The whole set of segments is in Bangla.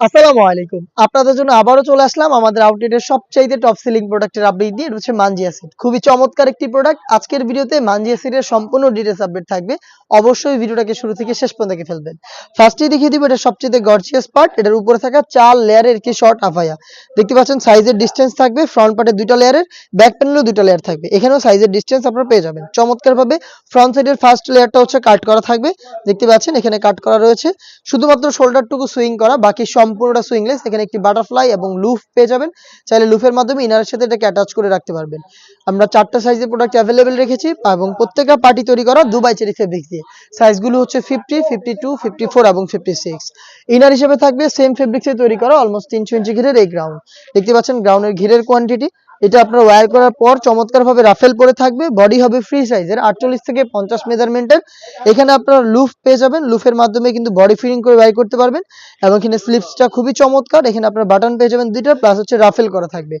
আসসালামু আলাইকুম। আপনাদের জন্য আবারও চলে আসলাম আমাদের আউটলেটের সবচাইতে টপ সেলিং প্রোডাক্টের আপডেট দিয়ে হচ্ছে মানজি অ্যাসিড খুবই চমৎকার একটি প্রোডাক্ট আজকের ভিডিওতে মানজি অ্যাসিডের সম্পূর্ণ ডিটেলস আপডেট থাকবে। অবশ্যই ভিডিওটাকে শুরু থেকে শেষ পর্যন্ত দেখে ফেলবেন। ফার্স্টেই দেখিয়ে দিব, এটা সবচেয়ে গর্জিয়াস পার্ট এটার উপরে থাকা চার লেয়ারের কি শর্ট আফায়া। দেখতে পাচ্ছেন সাইজের ডিস্টেন্স থাকবে। ফ্রন্ট পার্টে দুইটা লেয়ারের ব্যাক প্যানেলও দুইটা লেয়ার থাকবে। এখানেও সাইজের ডিস্টেন্স আপনারা পেয়ে যাবেন। চমৎকারভাবে ফ্রন্ট সাইডের ফার্স্ট লেয়ারটা হচ্ছে কাট করা থাকবে। দেখতে পাচ্ছেন, এখানে কাট করা রয়েছে। শুধুমাত্র শোল্ডারটুকু সুইং করা, বাকি সম্পূর্ণটা সুইংলেস এখানে একটি বাটারফ্লাই এবং লুফ পেয়ে যাবেন। চাইলে লুফের মাধ্যমে ইনারের সাথে এটাকে অ্যাটাচ করে রাখতে পারবেন। আমরা চারটা সাইজের প্রোডাক্ট অ্যাভেলেবেল রেখেছি এবং প্রত্যেকটা পার্টি তৈরি করা দুবাই চেরি ফেব্রিক দিয়ে। সাইজগুলো হচ্ছে fifty fifty two fifty four এবং ফিফটি সিক্স ইনার হিসেবে থাকবে সেম ফেব্রিক্সে তৈরি করা অলমোস্ট তিনশো ইঞ্চি ঘিরের এই গ্রাউন্ড দেখতে পাচ্ছেন গ্রাউন্ডের ঘিরের কোয়ান্টিটি এটা আপনার ওয়্যার করার পর চমৎকারভাবে রাফেল পরে থাকবে। বডি হবে ফ্রি সাইজের আটচল্লিশ থেকে পঞ্চাশ মেজারমেন্টের এখানে আপনারা লুফ পেয়ে যাবেন। লুফের মাধ্যমে কিন্তু বডি ফিটিং করে ওয়্যার করতে পারবেন। এবং এখানে স্লিপসটা খুবই চমৎকার। এখানে আপনার বাটন পেয়ে যাবেন দুইটা প্লাস হচ্ছে রাফেল করা থাকবে।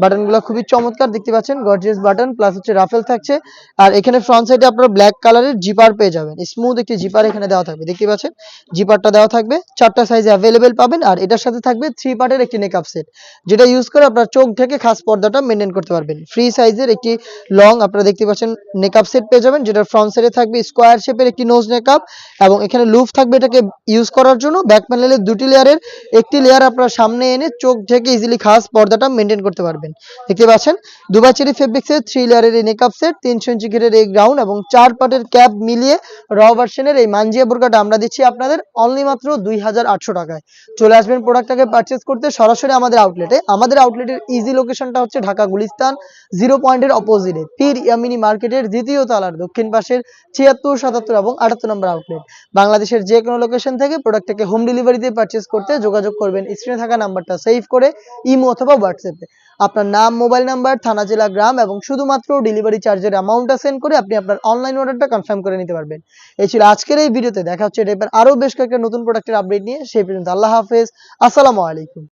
বাটনগুলো খুবই চমৎকার, দেখতে পাচ্ছেন? গর্জিয়াস বাটন প্লাস হচ্ছে রাফেল থাকছে। আর এখানে ফ্রন্ট সাইডে আপনারা ব্ল্যাক কালারের জিপার পেয়ে যাবেন। স্মুথ একটি জিপার এখানে দেওয়া থাকবে, দেখতে পাচ্ছেন? জিপারটা দেওয়া থাকবে। চারটা সাইজে অ্যাভেলেবেল পাবেন। আর এটার সাথে থাকবে থ্রি পার্টের একটি নেকআপ সেট যেটা ইউজ করে আপনার চোখ থেকে খাস পর্দাটা মেনটেন করতে পারবেন। ফ্রি সাইজের একটি লং আপনারা দেখতে পাচ্ছেন নেকআপ সেট পেয়ে যাবেন যেটা ফ্রন্ট সাইডে থাকবে স্কোয়ার শেপের একটি নোজ নেকআপ এবং এখানে লুফ থাকবে এটাকে ইউজ করার জন্য। ব্যাক প্যানেলের দুটি লেয়ারের একটি লেয়ার আপনার সামনে এনে চোখ থেকে ইজিলি খাস পর্দাটা মেনটেন করতে পারবেন। দেখতে পাচ্ছেন দুবাই চেরি ফেব্রিক্সের থ্রি লেয়ারের এই নেকআপ সেট তিনশো ইঞ্চি ঘিরের এই গ্রাউন্ড এবং চার পাটের ক্যাপ মিলিয়ে র ভার্সনের এই মানজিয়া বোরকাটা আমরা দিচ্ছি আপনাদের অনলি মাত্র দুই হাজার আটশো টাকায়। চলে আসবেন প্রোডাক্টটাকে পারচেস করতে সরাসরি আমাদের আউটলেটে আমাদের আউটলেটের ইজি লোকেশনটা হচ্ছে ঢাকা গুলিস্তান জিরো পয়েন্টের অপোজিটে পীর ইয়ামিনী মার্কেটের দ্বিতীয় তলার দক্ষিণ পাশের ছিয়াত্তর, সাতাত্তর এবং আটাত্তর নম্বর আউটলেট বাংলাদেশের যে কোনো লোকেশন থেকে প্রোডাক্টটাকে হোম ডেলিভারিতে পারচেস করতে যোগাযোগ করবেন। স্ক্রিনে থাকা নাম্বারটা সেভ করে ইমো অথবা হোয়াটসঅ্যাপে আপনার নাম মোবাইল নাম্বার থানা, জেলা, গ্রাম এবং শুধুমাত্র ডেলিভারি চার্জের অ্যামাউন্টটা সেন্ড করে আপনি আপনার অনলাইন অর্ডারটা কনফার্ম করে নিতে পারবেন। এই ছিল আজকের এই ভিডিওতে দেখা হচ্ছে এবার আরও বেশ কয়েকটা নতুন প্রোডাক্টের আপডেট নিয়ে। সেই পর্যন্ত আল্লাহ হাফেজ। আসসালামু আলাইকুম।